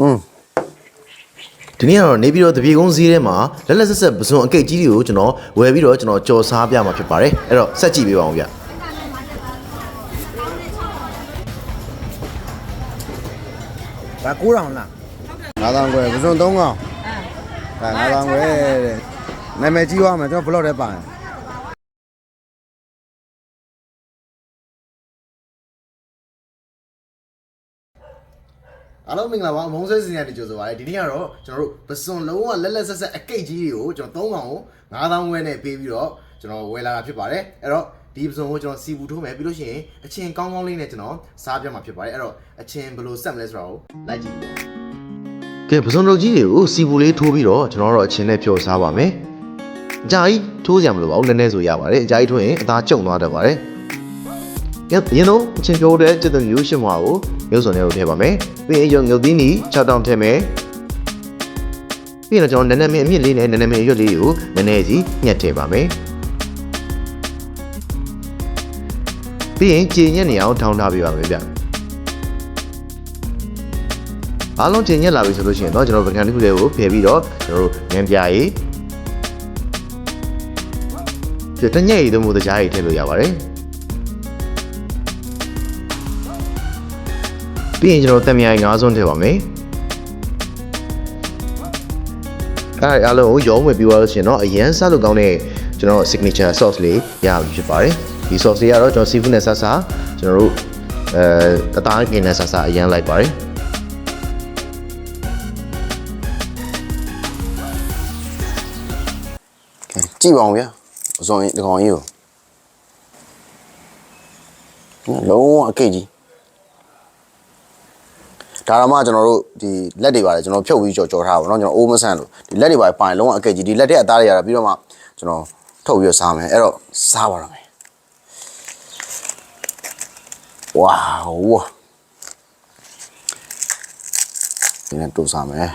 อืมဒီနေ့ကတော့နေပြီးတော့တပြေကုန်းဈေးထဲမှာလက်လက်ဆက်ဆက်ပစွန်အကိတ်ကြီးတွေကိုကျွန်တော်ဝယ်ပြီးတော့ကျွန်တော်ကြော်စားပြမှာဖြစ်ပါတယ်အဲ့တော့ဆက်ကြည့်ပေးပါဦးဗျဒါ9000လား9000ခွဲပစုံ3000ဒါ9000ခွဲတဲ့နာမည်ကြီးသွားမယ်ကျွန်တော်ဘလော့ထဲပါတယ် အားလုံးမင်္ဂလာပါမုံဆွဲစီစဉ်ရတဲ့ကြိုဆိုပါရစေဒီနေ့ကတော့ကျွန်တော်တို့ပစွန်လုံးဝလက်လက်ဆက်ဆက်အကိတ်ကြီးတွေကိုကျွန်တော်3000ကို9000ဝဲနဲ့ပေးပြီးတော့ကျွန်တော်ဝယ်လာတာဖြစ်ပါတယ်အဲ့တော့ဒီပစွန်ကိုကျွန်တော်စီဘူးထိုးမယ်ပြီးလို့ရှိရင်အချင်းကောင်းကောင်းလေးနဲ့ကျွန်တော်စားပြမှာဖြစ်ပါတယ်အဲ့တော့အချင်းဘယ်လိုဆက်မလဲဆိုတာကိုလိုက်ကြည့်ကဲပစွန်တို့ကြီးတွေကိုစီဘူးလေးထိုးပြီးတော့ကျွန်တော်တို့အချင်းနဲ့ဖြော်စားပါမယ်အကြာကြီးထိုးကြမလို့ပါဘူးနည်းနည်းဆိုရပါတယ်အကြာကြီးထိုးရင်အသားကျုံသွားတတ်ပါတယ် ရရင်တော့အချင်းပြောတဲ့စစ်တမျိုးရှင်းမှာကိုရုပ်စုံထဲကိုထည့်ပါမယ်ပြီးရင်ရုံငုတ်သီးနီ6တောင်ထည့်မယ်ပြီးရင်ကျွန်တော်နည်းနည်းမင်းအမြင့်လေးနဲ့နည်းနည်းမင်းရွက်လေးကိုနည်းနည်းစီညှက်ထည့်ပါမယ်ပြီးရင်ကြည်ညက်နေအောင်ထောင်းထားပေးပါမယ်ဗျအားလုံးကြည်ညက်လာပြီဆိုလို့ရှိရင်တော့ကျွန်တော်ဗကန်တစ်ခုလေးကိုဖယ်ပြီးတော့ကျွန်တော်တို့ငန်းပြားရေးဒီတညက်ရည်တို့မျိုးတကြားရည်ထည့်လို့ရပါတယ် ပြီးရင်ကျွန်တော်တက်မြိုင်ငါးစွန်းထည့်ပါမယ်အဲ့ဒါအားလုံးကိုရောဝင်ပြီးသွားလို့ရှိရင်တော့အရန်စားလို့ကောင်းတဲ့ကျွန်တော် signature sauce လေးရပြီဖြစ်ပါတယ်ဒီ sauce လေးကတော့ကျွန်တော် seafood နဲ့ဆဆကျွန်တော်တို့အဲအသားကင်နဲ့ဆဆအရန်လိုက်ပါတယ်ကဲကြည့်ပါအောင်ဗျာပစုံဒီကောင်ကြီးကိုလုံးဝအကိတ်ကြီး ဒါတော့မှကျွန်တော်တို့ဒီလက်တွေပါတယ်ကျွန်တော်ဖြုတ်ပြီးကြော်ကြော်ထားပါတော့ကျွန်တော်အိုးမဆန့်လို့ဒီလက်တွေပါပိုင်လုံးဝအကိတ်ကြီးဒီလက်တွေအသားတွေရတာပြီးတော့မှကျွန်တော်ထုတ်ပြီးတော့စားမယ်အဲ့တော့စားပါတော့မယ်ဝါဝါဒီနေ့တူစားမယ်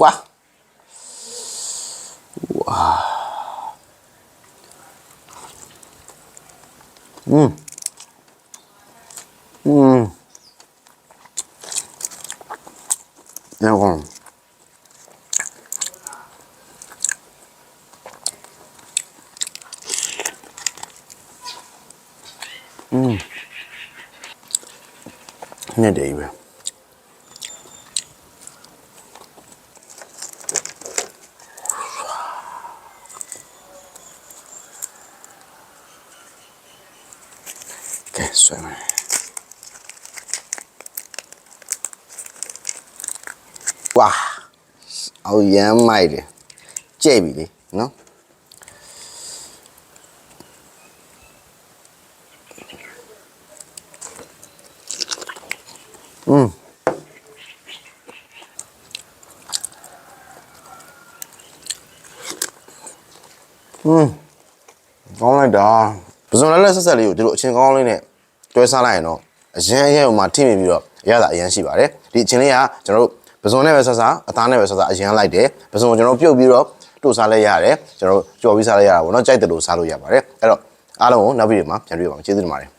ဝါဝါอืม อืมနဲ့တည်းပဲကဲဆွဲမယ်ဝါအော်ရမ်းမိုက်တယ်ကြဲ့ပြီလေနော် อืมကောင်းလိုက်တာပစုံလက်လက်ဆက်ဆက်လေးကိုဒီလိုအချင်းကောင်းလေးနဲ့တွဲစားလိုက်ရင်တော့အရင်အရင်ဟိုမှာထိမိပြီးတော့အရသာအရင်ရှိပါတယ်ဒီအချင်းလေးကကျွန်တော်တို့ပစုံနဲ့ပဲဆက်စားအသားနဲ့ပဲဆက်စားအရင်လိုက်တယ်ပစုံကိုကျွန်တော်တို့ပြုတ်ပြီးတော့တို့စားလဲရတယ်ကျွန်တော်တို့ကြော်ပြီးစားလဲရတာပေါ့နော်ကြိုက်တယ်လို့စားလို့ရပါတယ်အဲ့တော့အားလုံးကိုနောက်ဗီဒီယိုမှာပြန်တွေ့ပါမယ်ကျေးဇူးတင်ပါတယ်